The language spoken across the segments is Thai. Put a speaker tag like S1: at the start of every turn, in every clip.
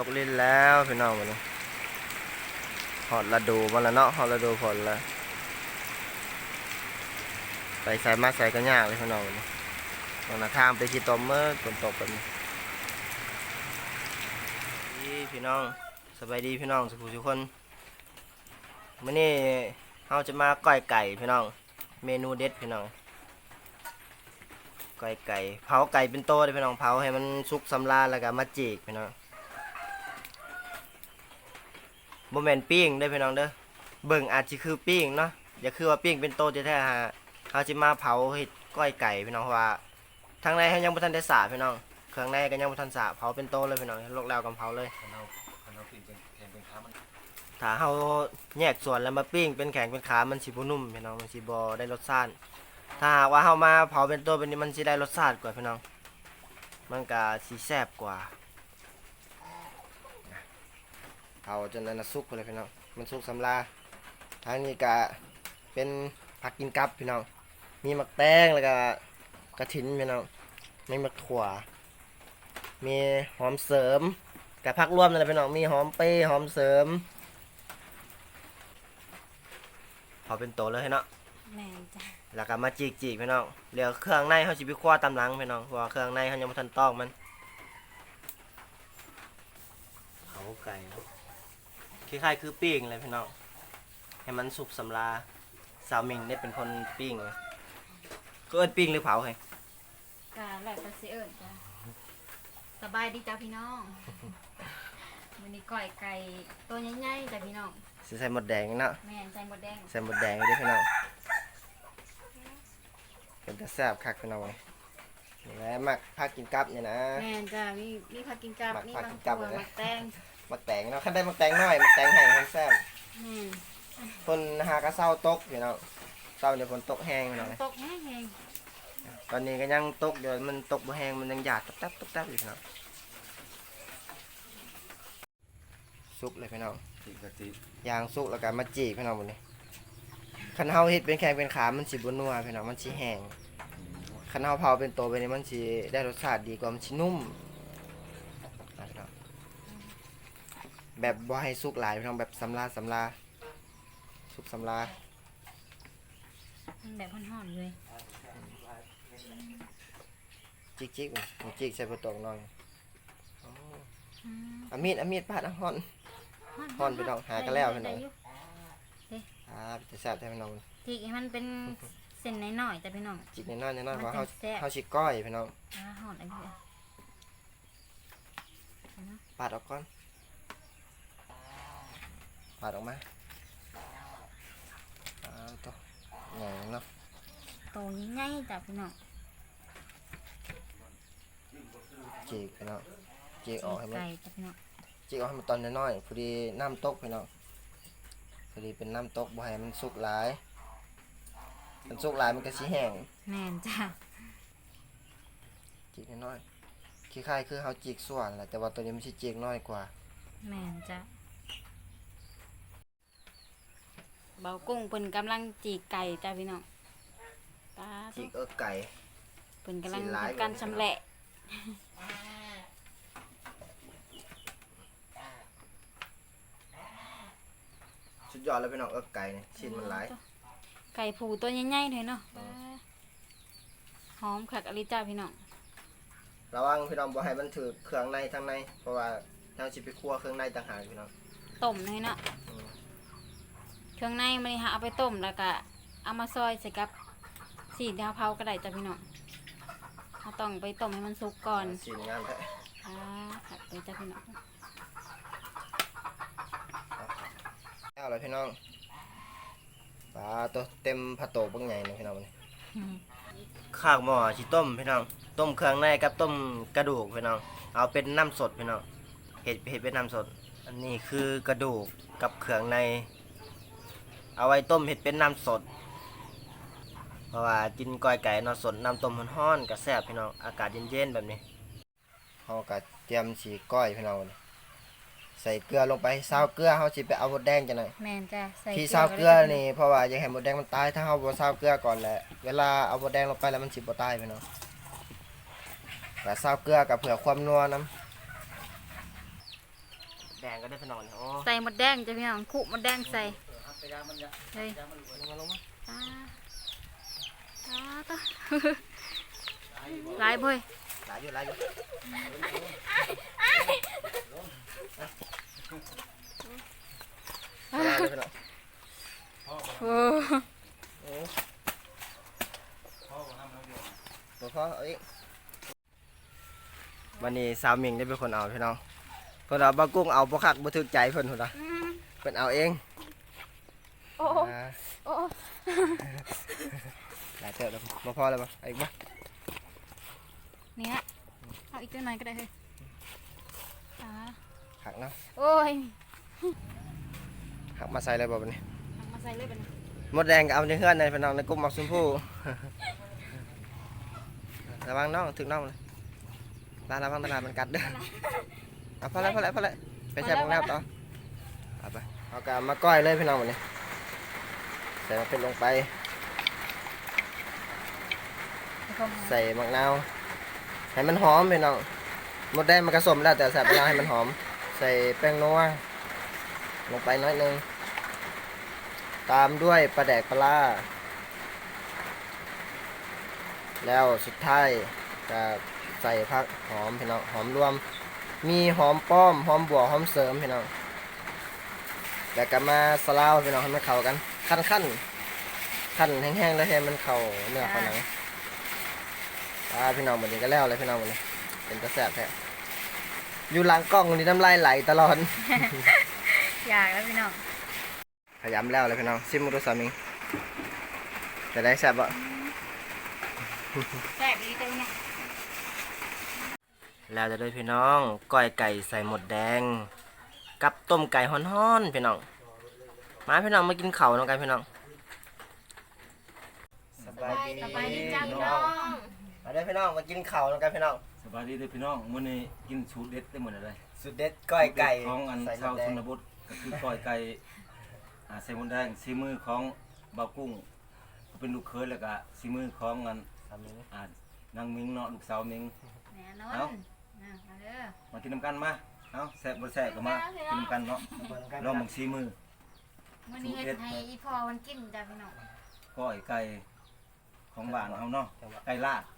S1: ตกลิ้นแล้วพี่น้องวันนี้หอดระดูมาแล้วเนาะหอดระดูผลแล้วไปใส่มาใส่ก็ยากเลยพี่น้องวันนี้ตรงหน้าทางไปที่ตมเมื่อฝนตกแบบนี้ดีพี่น้องสบายดีพี่น้องสุขทุกคนมื่อนี้เราจะมาก้อยไก่พี่น้อง เมนูเด็ดพี่น้องก้อยไก่ เผาไก่เป็นโตเลยพี่น้องเผาให้มันสุกสำราแล้วก็มาจีกพี่น้อง บ่แม่นปิ้งเด้พี่น้องเด้อเบิ่งอาจสิคือปิ้งเนาะอย่าคือว่าปิ้งเป็นโตแท้ๆฮะเฮาสิมาเผาเฮ็ดก้อยไก่พี่น้องเพราะว่าทางในเฮายังบ่ทันได้สาพี่น้องเครื่องในก็ยังบ่ทันสาเผาเป็นโตเลยพี่น้องลกแล้วกันเผาเลย
S2: เอาเอาปิ่นเป็นแทนเป็นค้ามัน
S1: ถ้าเฮาแยกส่วนแล้วมาปิ้งเป็นแข็งเป็นขามันสิบ่นุ่มพี่น้องมันสิบ่ได้รสชาติถ้าหากว่าเฮามาเผาเป็นโตเป็นนี้มันสิได้รสชาติกว่าพี่น้องมันก็สิแซ่บกว่า เผาจนนั้นน่ะสุกไปเลยพี่น้องมันสุกสำลาทางนี้ก็เป็นผักกินกับพี่น้องมีหมักแตงแล้วก็กระถินพี่น้องมีหมักถั่ว มีหอมเสริมกับผักรวมนั่นแหละพี่น้องมีหอมเป้หอมเสริมพอเป็นโตเลยเนาะ
S3: แม่นจ้ะ
S1: แล้วก็มาจีกจีกพี่น้องเหลือเครื่องในเขาสิไปคั่วตำหลังพี่น้องเพราะว่าเครื่องในเขายังไม่ทันตอกมันเขาไก่ คล้ายๆคือปิ้งเลยพี่น้องให้มันสุกสำลาสาวหมิงได้เป็นคนปิ้งเลยก็เอิ้นปิ้งหรือเผาไง
S3: กาแหลกตะเสเอิญจ้ะสบายดีจ้าพี่น้องวันนี้ก้อยไก่ตัวใหญ่ๆจ้ะพี่น้อง
S1: สิใส่หมดแดงเนาะ
S3: แม่นใจหมดแดง
S1: ใส่หมดแดงเลยเด้อพี่น้องเป็นแต่แซ่บคักพี่น้องนี่แหละมักพากินกับเนี่ยนะ
S3: แม่นจ้ะมีมีผักกินกับ
S1: หมัก
S3: มี
S1: ผัก
S3: บาง
S1: กินกับ
S3: ตัว
S1: เลยนะ
S3: หมักแตง
S1: มักแตงเนาะคันได้มักแตงน้อยมักแตงแห้งคนแซ่บ
S3: แม่น
S1: คนหากระเศร้าตกพี่น้องเศร้าเดี๋ยวฝนตกแห้งพี่น้อง
S3: ตกแห้ง
S1: ตอนนี้ก็ยังตกเดี๋ยวมันตกบ่แห้งมันยังหยาดตับตับตับตับอยู่พี่น้องสุกเลยพี่น้อง
S2: ติกะติ
S1: ยางสุกแล้วก็มาจีพี่น้องหมดนี้คันเฮาเฮ็ดเป็นแข็งเป็นขา มันสิบ่นัวพี่น้องมันสิแห้งคันเฮาเผาเป็นโตไปนี่มันสิได้รสชาติดีกว่ามันสินุ่ม แบบบ่ให้สุกหลายพี่น้องแบบสำลาสำลาสุกสำลา
S3: ๆมันแบบห่อนๆเลย
S1: จิกจิกๆจิกใส่ประตองหน่อยอ๋อ
S3: อืม
S1: อามีดอามีดปาดอะฮอนห่อนพี่น้องหากันแล้วพี่น้อง
S3: ได้ยู่
S1: ครับจะแซ่บแท้พี่น้อง
S3: ที่ให้มันเป็นเส้นน้อยๆจ้ะพี่น้อง
S1: จิกน้อยๆน้อยๆเพราะ
S3: มัน
S1: เฮา
S3: จะแซ่บ
S1: เฮาสิก้อยพี่น้อง
S3: อ่าห่อนอันนี้
S1: ปาดออกก่อน ปาดออกมาอ่าตัวใหญ่เนาะ
S3: โตใหญ่ๆจ้ะพี่น้อง
S1: จิกพี่น้องจิกออกให้มัน
S3: ไก่จ้ะพี่น้อง
S1: จิกออกให้มันตอนน้อยๆพอดีน้ำตกพี่น้องพอดีเป็นน้ำตกบ่ให้มันสุกหลาย มันสุกหลายมันก็สิแห้ง
S3: แม่นจ้ะ
S1: จิกน้อยๆคล้ายๆคือเฮาจิกส่วนแหละแต่ว่าตัวนี้มันสิจิกน้อยกว่า
S3: แม่นจ้ะ เบากุ้งเพิ่นกำลังจีกไก่จ้ะพี่น้องปลา
S1: จิกเอิกไก่
S3: เพิ่นกำลัง
S1: สิหลาย
S3: ทำการ
S1: กว่า
S3: ชำแหละ
S1: สุดยอดแล้วพี่น้องเอิกไก่นี่ชิ้นมันหลาย
S3: ไก่ผูตัวใหญ่ๆเลยเนาะปลาหอมคักอลิจ้าพี่น้อง
S1: ระวังพี่น้องบ่ให้มันถือเครื่องในทั้งใน เพราะว่าเราสิไปคั่วเครื่องในต่างหากพี่น้อง
S3: ต้มเลยเนาะ
S1: อืม
S3: เครื่องในมันนี่หาเอาไปต้มแล้วก็เอามาซอยใส่กับสีดาวเผาก็ได้จ้ะพี่น้องเราต้องไปต้มให้มันสุกก่อน
S1: ชิ้นงามแท้
S3: อ่าคักเลยจ้ะพี่น้อง
S1: แล้วเลยพี่น้องปลาตัวเต็มผัดโตบักใหญ่เลยพี่น้องนี่ข้างหม้อสิต้มพี่น้องต้มเครื่องในกับต้มกระดูกพี่น้องเอาเป็นน้ำสดพี่น้องเห็ดเห็ดเป็นน้ำสด อันนี้คือกระดูกกับเครื่องใน เอาไว้ต้มเห็ดเป็นน้ำสด เพราะว่ากินก้อยไก่เนอนสดน้ำต้มร้อนๆก็แซ่บพี่น้องอากาศเย็นๆแบบนี้เฮาก็เตรียมสีก้อยพี่น้องใส่เกลือลงไปซาวเกลือเฮาสิไปเอาหมดแดงจังหน่อย
S3: แมนจ้ะใส่
S1: ที่ซาวเกลือนี่เพราะว่าอยากให้หมดแดงมันตายถ้าเฮาบ่ซาวเกลือก่อนแหละเวลาเอาหมดแดงลงไปแล้วมันสิบ่ตายพี่น้องก็ซาวเกลือกับเผื่อความนัวนํแดงก็ได้พี่น้องเนี่ยโอ้
S3: ใส่หมดแดงจ้ะพี่น้องคุหมดแดงใส่ เฮ้ย
S1: ลงมาลงมา
S3: ตาตาตาหลายเบ่ย
S1: หลายอยู่หลายอยู่หลายเลยพี่น้อง
S3: โอ้
S1: โอ้บ่พอเอาอีกวันนี้สาวหมิงได้เป็นคนเอาพี่น้องเพิ่นเอาบากุ้งเอาบ่คักบ่ถึกใจเพิ่นพุ่นน่ะ
S3: อืม
S1: เพิ่นเอาเอง
S3: โอ้
S1: อ่า
S3: โอ้
S1: หลายเติบแล้วบ่พอแล้วบ่เอาอีกบ่
S3: เนี่ยเอาอีกตัวหน่อยก็ได้เฮ้ยตา
S1: หักเนาะ
S3: โอ้ย
S1: หักมาใส่เลยบ่บัดนี้
S3: เอามาใส่เลยเป็น
S1: มดแดงก็เอาในเฮือนในพี่น้องในกลุ่มหมักชมพู่ ระวังน้องถึงน้องเลยลาระวังตลาดมันกัดเด้อเอาพอแล้วพอแล้วพอแล้วไปแช่บังน้ำต่อเอาไปเอากามาก้อยเลยพี่น้องวันนี้ใส่มะเขือลงไป ใส่มะนาวให้มันหอมพี่น้องมดแดงมันกระสมแล้วแต่ใส่มะนาวให้มันหอม ใส่แป้งนัวลงไปน้อยหนึงตามด้วยปลาแดกปลาร้าแล้วสุดท้ายจะใส่ผักหอมพี่น้องหอมรวม มีหอมป้อมหอมบัวหอมเสริมพี่น้องแล้วก็มาสลาวพี่น้องให้มันเข้ากัน ขั้นขั้นขั้นแห้งๆแล้วให้มันเข้าเนื้อเข้าหนัง อ่าพี่น้องหมดนี้ก็แล้วเลยพี่น้องหมดนี้เป็นตะแสบแท้อยู่หลังกล้องนี่น้ำลายไหลตลอด
S3: อยากแล้วพี่น้อง
S1: ขยำแล้วเลยพี่น้องซิมมุรุสามิงจะได้แซ่บบ่
S3: แซ่บดีจังเนี่ย
S1: แล้วจะได้พี่น้องก้อยไก่ใส่หมดแดง กับต้มไก่ฮ้อนๆพี่น้อง มาพี่น้องมากินข้าวน้องกันพี่น้องสบายดี
S3: สบายดีจ้าพี่น้อง
S1: มาเด้อพี่น้องมากินข้าวน้องกันพี่น้อง
S2: สบายดีเด้อพี่น้องมื้อนี้กินสูตรเด็ดได้หมดเลย
S1: สุดเด็ดก้อยไก่
S2: ของอัน
S1: ใส่หม
S2: ชาว
S1: ดแด
S2: ช
S1: ง
S2: นบทก็คือก้อยไก่อ่าใส่มดแดงซีมือของบ่าวกุ้งเป็นลูกเคยแล้วก็ซีมือของอัน
S1: สามิง
S2: อ่านางมิงเนาะลูกสาวมิง
S3: แน่นอ
S2: เอ้า
S3: นนะมาเด้อ
S2: มากินน้ำกันมาเอ้าแซ่บบ่แซ่บก็มากินน้ำกันเนาะ
S1: เบิ่งกัน
S2: ลองมึงซีมือ
S3: มื้อนี้เฮ็ดให้อีพ่อมันกินจ้าพี่น้อง
S2: ก้อยไก่ของบ้านเฮาเนาะไก่ลาด
S3: ไก่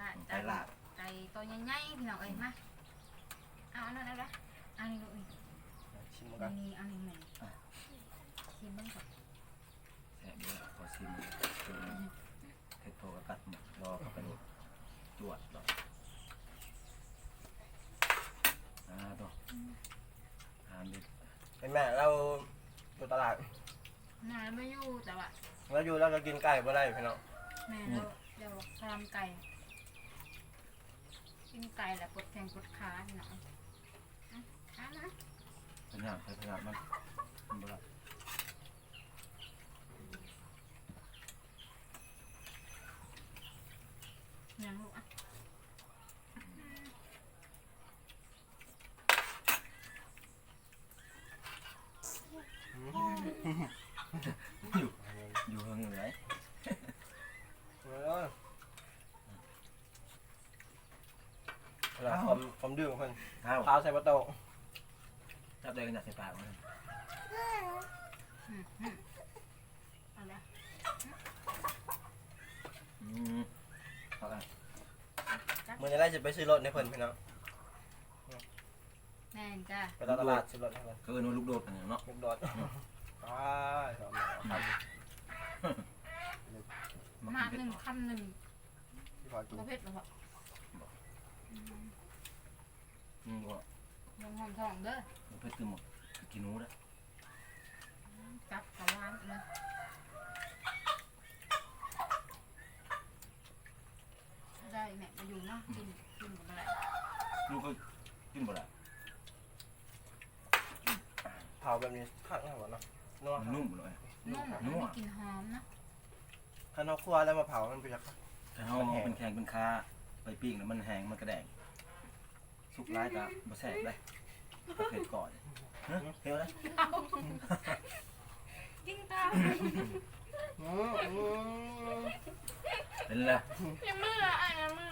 S3: ลาด
S2: ไก่ลาด
S3: ไก่ตัวใหญ่ๆพี่น้องเอ้ยมาเอาอันนั้นเอาละอันนี้ลูกนี่
S1: ชิม
S3: อั
S1: กัน
S3: นนี้อันนี้แม่ชิมเบิ่งก่อน
S2: แซ่บเด้อขอซีมือเฮ็ดโทรกกัดหมดรอเข้าไปดูจวดดอกอ่าตัวอ่านดิ
S1: เป็นแม่เราอยู่ตลาด
S3: น่าไม่อยู่แต่ว่า
S1: เราอยู่เราก็กินไก่บ่ได้พี่น้อง
S3: แม่เราเดี๋ยวทำไก่ กินไก่แหละปวดแขนปวดขาพี่น้องอะขานะ
S2: พยายามใช้พยายามมันมันบ่ได้
S3: ยังลูกอะ
S2: อยู่เฮิงเหนื่อย
S1: เออแล้ว ผมผมดื่มเพิ่น
S2: ข้าว
S1: ข้าวใส่ประตู
S2: จับได้กันจากใส่ปากมัน
S3: เอาละ
S2: อืมเอาละ
S1: มื้อนี้เราจะไปซื้อรถในเพิ่นพี่น้อง
S3: แม่นจ้า
S1: ไปตลาดซื้อรถให้เพิ่น
S2: ก็เอิ้นว่าลูกโดดกันเนาะ
S1: ลูกโดดอ้ายเอามาเอาครับ
S3: มาหนึ่งคำหนึ่ง
S1: ที่พอกิน
S3: ประเภทแบบ
S2: อืมก็
S3: ยังหอมทองเด้อ
S2: มันเพิ่นคือหมดกินหนูนะ
S3: จับกับร้านเลยได้แม่มาอยู่เนาะกินกินกับอะไร
S2: ลูกก็กินบ่ได้
S1: เผาแบบนี้ข้างหน้าหมดเนาะนัว
S2: มันนุ่มเลย
S3: นุ่ม
S2: นัว
S3: ไม่กินหอมนะ
S1: ถ้าเนอกครัวแล้วมาเผามันเป็นยังไง
S2: ถ้าเฮาเอาเป็นแข็งเป็นคาไปปิ้งแล้วมันแห้งมันกระแดง สุกร้ายก็บ่แซ่บได้ประเภทก่อนฮะเฮ็ดได้
S3: กินตาม
S1: อืมอืม
S2: เป็นไร
S3: ยังมืออะยังมือ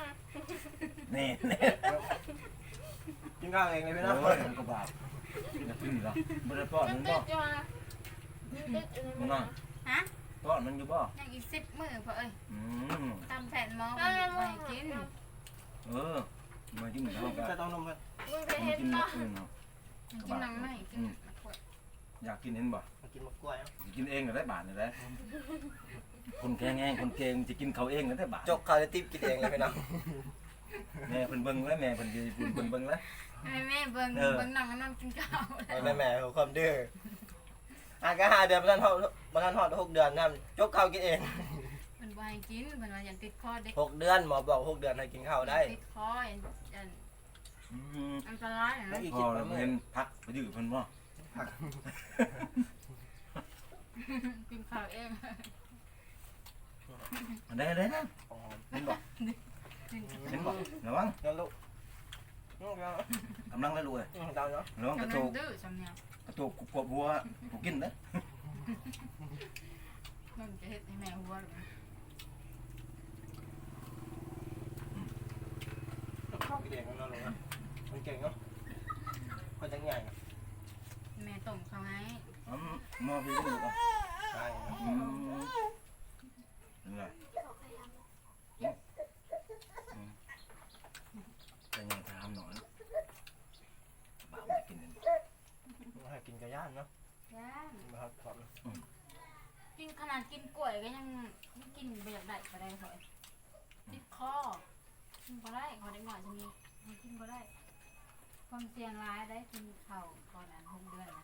S2: นี่นี่
S1: กินข้าวเองเลยพี่
S2: โอ้
S1: น้อง
S2: ยมันก็บาปกินกับกินเหรอบ่ได้ป้อนมันบ่
S3: ติดอยู่อะติดอยู่
S2: มึงน้อง
S3: ฮะ
S2: ป้อนมันอยู่บ่
S3: ยังอีกสิบมื้อพอเอ้ย
S2: อืม
S3: ตำแผ่นหมอมันไว้กิน
S2: เออ มากินกับเขาก็
S1: จะต้องนมกัน
S2: มากินกับอื่นเนาะ
S3: กินหนังไหนกิน
S2: อยากกินเห็นบ่
S1: มากินมะกล้วยเอา
S2: สิกินเองก็ได้บาทนี่แหละคนแข็งแรงคนเก่งจะกินเขาเองก็ได้บาท
S1: จกข้าวจะติ๊บกินเองเลยพี่น้อง
S2: แม่เพิ่นเบิ่งแล้วแม่เพิ่นสิเพิ่นเบิ่งแล้ว
S3: แม่แม่เบิ่ง
S2: เออ
S3: เบิ่งหนังอันนั่นกินข้าว
S1: แม่แม่ๆความดื้ออะก็ห้าเดือนประมาณหกประมาณหอดหกเดือนนะจกข้าวกินเอง
S3: มัน บ่ให้กินมันว่าอย่าติดคอเด็ก
S1: หกเดือนหมอบอกหกเดือนให้กินข้าวได้
S3: ติดคออย่าอย่า
S2: อืม
S3: อันตรายนะ
S1: แล้วอีก
S2: พ
S1: คิ
S2: อ
S1: ด
S2: แล้ว
S1: ว่า
S2: เห็นพักไปยื้อเพิ่นบ่
S3: กินข้าวเอง
S2: อันใดอันใดนะ
S1: อ๋อ
S2: เห็นบ่เห็นบ่ระวัง
S1: งั้นลูกอืมเอา
S2: กำลังแล้วลูกเอ้ย
S1: อืมเดาเนาะ
S2: ระวังกระ
S3: กำ
S2: โจ
S3: ลัง
S2: ก
S3: ดื้อสำเนียง
S2: กระโจกกบหัวกูกินเด้อ
S3: มันจะเฮ็ดให้แม่หัวหรือ
S1: จกข้าวกินเองเนาะลูกนะมันเก่งเนาะคนจังใหญ่นะ
S3: แม่ต้มเขาให้
S2: อืมมอพี่ลูกอะ
S1: ใช่นะ
S2: อืมนั่นแหละอืมแต่ยังถามหน่อยบ่าวจะกินอันนี้
S1: ให้กินกระย่านเนาะ
S3: ย่า
S1: มาครับความ
S3: กินขนาดกินกล้วยก็ยังยังกินไปอยากได้ก็ได้เหรอติดคอกินบ่ได้ขอได้หน่อยจะมีมันกินบ่ได้ ความเสี่ยงร้ายได้กินข้าวก่อนอันหกเดือนนะ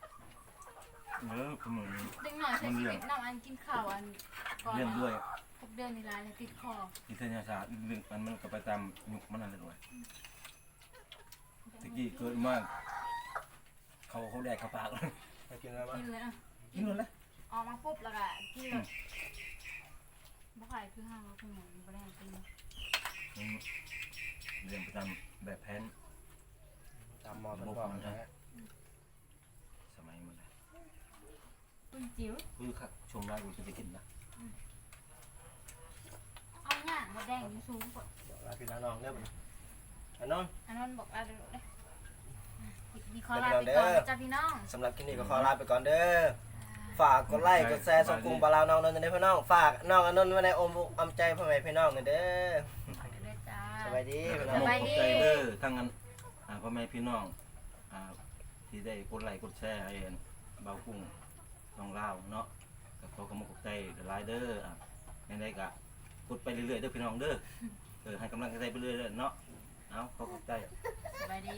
S2: เออคุณหนู
S3: เด็กหน่อยใช้ชีวิตน้ำอันกินข้าวอันก่อน
S2: เลี้ยงด้วย
S3: หกเดือนนี่ร้ายเลยติดคอ
S2: วิทยาศาสตร์เรื่องมันมันก็ไปตามยุคมันนั่นเลยด้วยตะกี้เกิดมาก เขาเขาแดกเขาปากเลย
S1: ให้กินอะไรบ้าง
S3: กินเลยอะ
S2: กินเลยนะ
S3: ออกมาปุ๊บแล้วก็กินเลยบ่ขายคือห้างเราคือหมูบ่ได้ให้กิน
S2: อืมเรียนไปตามแบบแผน
S1: ตามหมอเป็นบอกนะฮะ
S2: สมัยมันเลย
S3: ตุ้นจิ๋ว
S2: คือคักชมได้กูจะไปกินนะ
S3: เอาเนี่ยมาแดงอยู่สูงกว่า
S1: บอกลาพี่น้องเด้อบ่อันนั้น
S3: อันนั้นบอกลาเดี๋ยวเด้อมีขอลาไปก่อนจ้าพี่น้อง
S1: สำหรับคลิปนี้ก็ขอลาไปก่อนเด้อ ฝากกดไลค์กดแชร์ส่งกลุ่มบาลาวน้องนนท์ในพี่น้อง ฝากน้องอนนท์ไว้ในอมอกอมใจพ่อแม่พี่น้องหน่อยเด้อ
S3: เด้อจ้า
S1: สบายดีพี่น้
S2: ข
S1: อง
S2: อบใจเด้อทั้งนั้นอ่าพ่อแม่พี่น้องอ่าที่ได้กดไลค์กดแชร์ให้เห็นเบากุ้งน้องเล่าวเนาะก็ขอกำลังใจหลายเด้ออะในใดก็กดไปเรื่อยๆเด้อพี่น้องเด้อเออให้กำลังใจไปเรื่อยๆเนาะเอาขอขอบใจ
S3: สบายดี